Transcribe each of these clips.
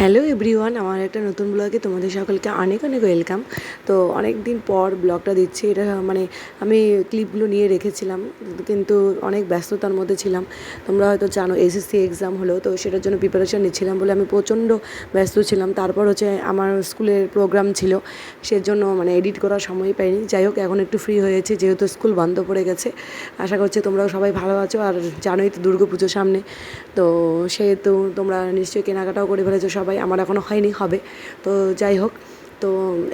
Hello everyone, আমার একটা নতুন ব্লগে তোমাদের সকলকে অনেক অনেক ওয়েলকাম। তো অনেক দিন পর ব্লগটা দিচ্ছি। এটা মানে আমি ক্লিপগুলো নিয়ে রেখেছিলাম, কিন্তু অনেক ব্যস্ততার মধ্যে ছিলাম। তোমরা হয়তো জানো, এসএসসি এক্সাম হলো, তো সেটার জন্য প্রিপারেশান নিচ্ছিলাম বলে আমি প্রচণ্ড ব্যস্ত ছিলাম। তারপর হচ্ছে আমার স্কুলের প্রোগ্রাম ছিল, সেজন্য মানে এডিট করার সময় পাইনি। যাই হোক, এখন একটু ফ্রি হয়েছে যেহেতু স্কুল বন্ধ পড়ে গেছে। আশা করছি তোমরাও সবাই ভালো আছো, আর জানোই তো দুর্গা পুজো সামনে। তো সেহেতু তোমরা নিশ্চয়ই কেনাকাটাও করে ফেলেছো সবাই আমার এখনও হয়নি হবে। তো যাই হোক তো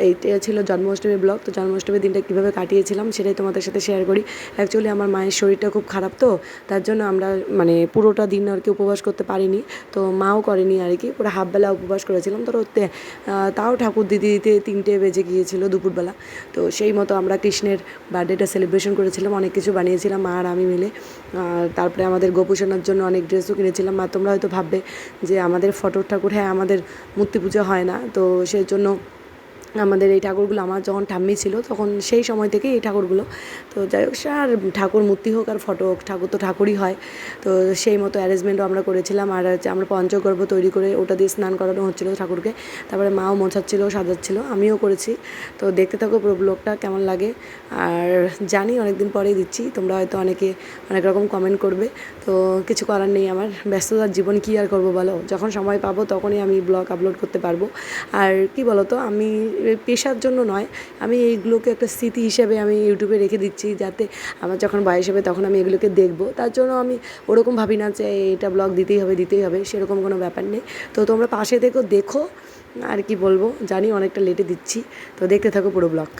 এইটা ছিল জন্মাষ্টমীর ব্লগ। তো জন্মাষ্টমীর দিনটা কীভাবে কাটিয়েছিলাম সেটাই তোমাদের সাথে শেয়ার করি। অ্যাকচুয়ালি আমার মায়ের শরীরটা খুব খারাপ তো, তার জন্য আমরা মানে পুরোটা দিন আর কি উপবাস করতে পারিনি। তো মাও করেনি আর কি, পুরো হাফবেলা উপবাস করেছিলাম। তো তাও ঠাকুর দিদি দিতে তিনটে বেজে গিয়েছিল দুপুরবেলা। তো সেই মতো আমরা কৃষ্ণের বার্থডেটা সেলিব্রেশন করেছিলাম, অনেক কিছু বানিয়েছিলাম, মা আর আমি মিলে। তারপরে আমাদের গোপুসোনার জন্য অনেক ড্রেসও কিনেছিলাম। মা তোমরা হয়তো ভাববে যে আমাদের ফটোর ঠাকুর হ্যাঁ আমাদের মূর্তি পুজো হয় না। তো সেই জন্য আমাদের এই ঠাকুরগুলো, আমার যখন ঠাম্মি ছিল তখন সেই সময় থেকে এই ঠাকুরগুলো। তো যাই হোক আর ঠাকুর মূর্তি হোক আর ফটো হোক, ঠাকুর তো ঠাকুরই হয়। তো সেই মতো অ্যারেঞ্জমেন্টও আমরা করেছিলাম আর হচ্ছে আমরা পঞ্চগর্ভ তৈরি করে ওটা দিয়ে স্নান করানো হচ্ছিল ঠাকুরকে। তারপরে মাও মোছাচ্ছিল, সাজাচ্ছিল, আমিও করেছি। তো দেখতে থাকো পুরো ব্লগটা কেমন লাগে। আর জানি অনেক দিন পরেই দিচ্ছি, তোমরা হয়তো অনেকে অনেক রকম কমেন্ট করবে। তো কিছু করার নেই আমার, ব্যস্ততার জীবন কী আর করব বলো? যখন সময় পাবো তখনই আমি ব্লগ আপলোড করতে পারব। আর কি বলো তো আমি পেশার জন্য নয়, আমি এইগুলোকে একটা স্মৃতি হিসেবে আমি ইউটিউবে রেখে দিচ্ছি যাতে আমার যখন বয়স হবে তখন আমি এগুলোকে দেখব। তার জন্য আমি ওরকম ভাবি না যে এটা ব্লগ দিতেই হবে দিতেই হবে, সেরকম কোনো ব্যাপার নেই। তো তোমরা পাশে দেখো দেখো, আর কি বলব, জানি অনেকটা লেটে দিচ্ছি। তো দেখতে থাকো পুরো ব্লগ।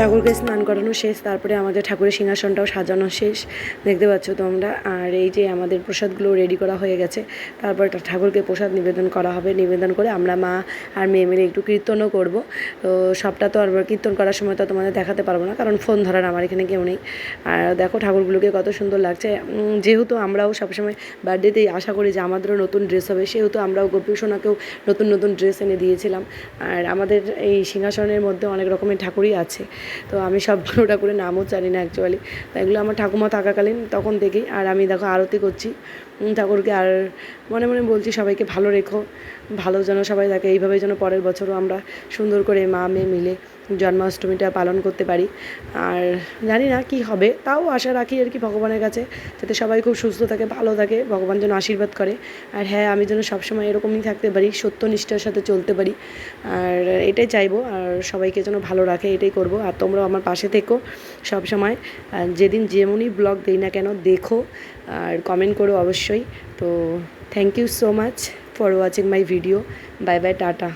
ঠাকুরকে স্নান করানো শেষ, তারপরে আমাদের ঠাকুরের সিংহাসনটাও সাজানো শেষ। দেখতে পাচ্ছ তোমরা? আর এই যে আমাদের প্রসাদগুলো রেডি করা হয়ে গেছে, তারপর ঠাকুরকে প্রসাদ নিবেদন করা হবে। নিবেদন করে আমরা মা আর মেয়ে মিলে একটু কীর্তনও করব। তো সবটা তো আর কীর্তন করার সময় তো তোমাদের দেখাতে পারব না, কারণ ফোন ধরার আমার এখানে কেউ নেই। আর দেখো ঠাকুরগুলোকে কত সুন্দর লাগছে। যেহেতু আমরাও সবসময় বার্থডেতেই আশা করি যে আমাদেরও নতুন ড্রেস হবে, সেহেতু আমরাও গোপী সোনাকেও নতুন নতুন ড্রেস এনে দিয়েছিলাম। আর আমাদের এই সিংহাসনের মধ্যে অনেক রকমের ঠাকুরই আছে। তো আমি সবগুলো ঠাকুরের নামও জানি না অ্যাকচুয়ালি তাইগুলো এগুলো আমার ঠাকুমা থাকাকালীন তখন থেকেই আর আমি দেখো আরতি করছি। ঠাকুরকে। আর মনে মনে বলছি, সবাইকে ভালো রেখো। ভালো যেন সবাই থাকে এইভাবে যেন পরের বছরও আমরা সুন্দর করে মা, মেয়ে মিলে জন্মাষ্টমীটা পালন করতে পারি। আর জানি না কি হবে, তাও আশা রাখি আর কি ভগবানের কাছে, যাতে সবাই খুব সুস্থ থাকে, ভালো থাকে, ভগবান যেন আশীর্বাদ করে। আর হ্যাঁ আমি যেন সবসময় এরকমই থাকতে পারি সত্যনিষ্ঠার সাথে চলতে পারি। আর এটাই চাইব, আর সবাইকে যেন ভালো রাখে, এটাই করব। আর তোমরাও আমার পাশে থেকো সব সময় আর যেদিন যেমনই ব্লগ দিই না কেন, দেখো। আর কমেন্ট করো অবশ্যই। তো thank you so much for watching my video bye bye tata